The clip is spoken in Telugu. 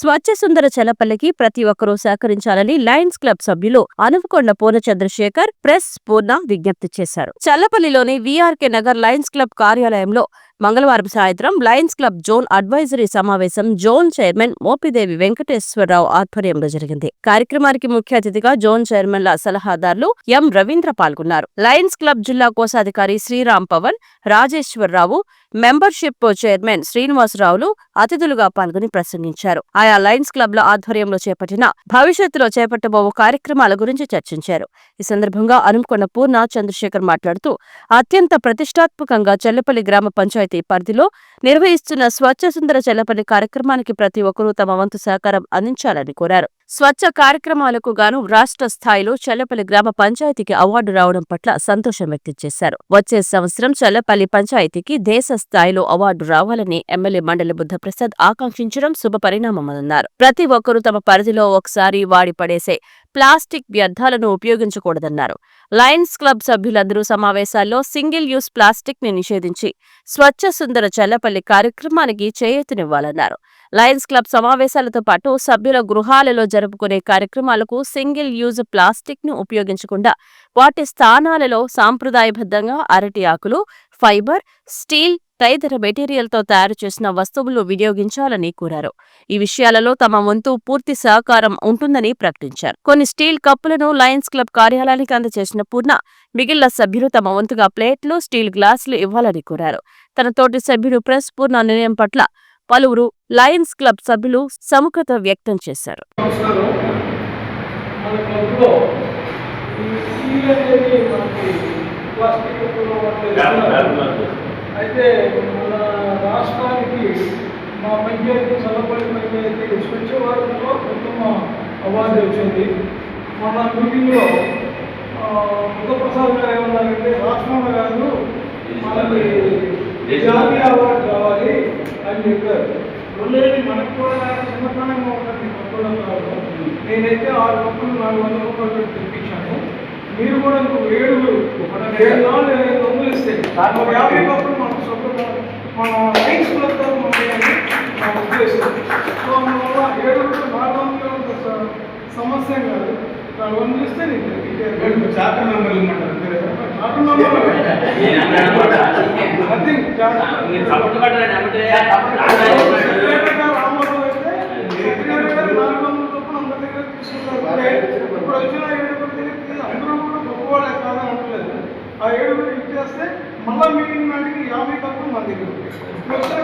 స్వచ్ఛ సుందర చలపల్లికి ప్రతి ఒక్కరూ సహకరించాలని లయన్స్ క్లబ్ సభ్యులు అనువకొండ పూర్ణ చంద్రశేఖర్ ప్రెస్ పూర్ణ విజ్ఞప్తి చేశారు. చల్లపల్లిలోని వీఆర్కే నగర్ లయన్స్ క్లబ్ కార్యాలయంలో మంగళవారం సాయంత్రం లయన్స్ క్లబ్ జోన్ అడ్వైజరీ సమావేశం జోన్ చైర్మన్ మోపిదేవి వెంకటేశ్వరరావు ఆధ్వర్యంలో జరిగింది. కార్యక్రమానికి ముఖ్య అతిథిగా జోన్ చైర్మన్ల సలహాదారులు ఎం రవీంద్ర పాల్గొన్నారు. లయన్స్ క్లబ్ జిల్లా కోశాధికారి శ్రీరామ్ పవన్ రాజేశ్వరరావు మెంబర్షిప్ చైర్మన్ శ్రీనివాసరావులు అతిథులుగా పాల్గొని ప్రసంగించారు. ఆయా లయన్స్ క్లబ్ల ఆధ్వర్యంలో చేపట్టిన భవిష్యత్తులో చేపట్టబోవు కార్యక్రమాల గురించి చర్చించారు. ఈ సందర్భంగా అనుకొండ పూర్ణ చంద్రశేఖర్ మాట్లాడుతూ అత్యంత ప్రతిష్టాత్మకంగా చెల్లపల్లి గ్రామ పంచాయతీ పరిధిలో నిర్వహిస్తున్న స్వచ్ఛ సుందర జలపని కార్యక్రమానికి ప్రతి ఒక్కరూ తమ వంతు సహకారం అందించాలని కోరారు. స్వచ్ఛ కార్యక్రమాలకు గాను రాష్ట్ర స్థాయిలో చల్లపల్లి గ్రామ పంచాయతీకి అవార్డు రావడం పట్ల సంతోషం వ్యక్తం చేశారు. వచ్చే సంవత్సరం చల్లపల్లి పంచాయతీకి దేశ స్థాయిలో అవార్డు రావాలని ఎమ్మెల్యే మండలి బుద్ధప్రసాద్ ఆకాంక్షించడం శుభ పరిణామమన్నారు. ప్రతి ఒక్కరూ తమ పరిధిలో ఒకసారి వాడి పడేసే ప్లాస్టిక్ వ్యర్థాలను ఉపయోగించకూడదన్నారు. లయన్స్ క్లబ్ సభ్యులందరూ సమావేశాల్లో సింగిల్ యూస్ ప్లాస్టిక్ని నిషేధించి స్వచ్ఛ సుందర చల్లపల్లి కార్యక్రమానికి చేయూతనివ్వాలన్నారు. లయన్స్ క్లబ్ సమావేశాలతో పాటు సభ్యుల గృహాలలో జరుపుకునే కార్యక్రమాలకు సింగిల్ యూజ్ ప్లాస్టిక్ను ఉపయోగించకుండా వాటి స్థానాలలో సాంప్రదాయబద్ధంగా అరటి ఆకులు ఫైబర్ స్టీల్ తదితర మెటీరియల్తో తయారు చేసిన వస్తువులు వినియోగించాలని కోరారు. ఈ విషయాలలో తమ వంతు పూర్తి సహకారం ఉంటుందని ప్రకటించారు. కొన్ని స్టీల్ కప్పులను లయన్స్ క్లబ్ కార్యాలయానికి అందజేసిన పూర్ణ మిగిలిన సభ్యులు తమ వంతుగా ప్లేట్లు స్టీల్ గ్లాసులు ఇవ్వాలని కోరారు. తన తోటి సభ్యుడు ప్రెస్ పూర్ణ నిర్ణయం పట్ల పలువురు లయన్స్ క్లబ్ సభ్యులు సముఖత వ్యక్తం చేశారు. అయితే మన రాష్ట్రానికి మా పంచాయతీ చల్లపల్లి పంచాయతీ స్వచ్ఛ భారత్లో ఉత్తమ అవార్డు వచ్చింది. మన మీటింగ్లో ముఖప్రసాద్ గారు ఏమన్నారంటే రాష్ట్రంలో కాదు మనకి జాతీయ అవార్డు కావాలి. చెప్పారు. రెండేది మనకు కూడా చిన్నతనంగా కాదు నేనైతే ఆరు కప్పులు నాలుగు వందల రూపాయలు తెప్పించాను. మీరు కూడా ఇంకో ఏడు ఏడు నాలుగు ఐదు వందలు ఇస్తే. ఒక యాభై కప్పులు మనకు సొంతంగా మన లైన్స్ క్లబ్తో మనకి నా ఉద్దేశం సో అందువల్ల ఏడు రూపాయలు నాలుగు వందలు సమస్య కాదు. నాలుగు వందలు ఇస్తే నీకు చార్టర్ కదా? చార్టర్ నంబర్ ఇప్పుడు వచ్చిన ఏడుగురు అందరూ కూడా గొప్పవాళ్ళే కాదని ఆ ఏడుగురు ఇచ్చేస్తే మళ్ళా మీటింగ్ నాటికి యాభై తక్కువ మన దగ్గర ఇప్పుడు వచ్చిన.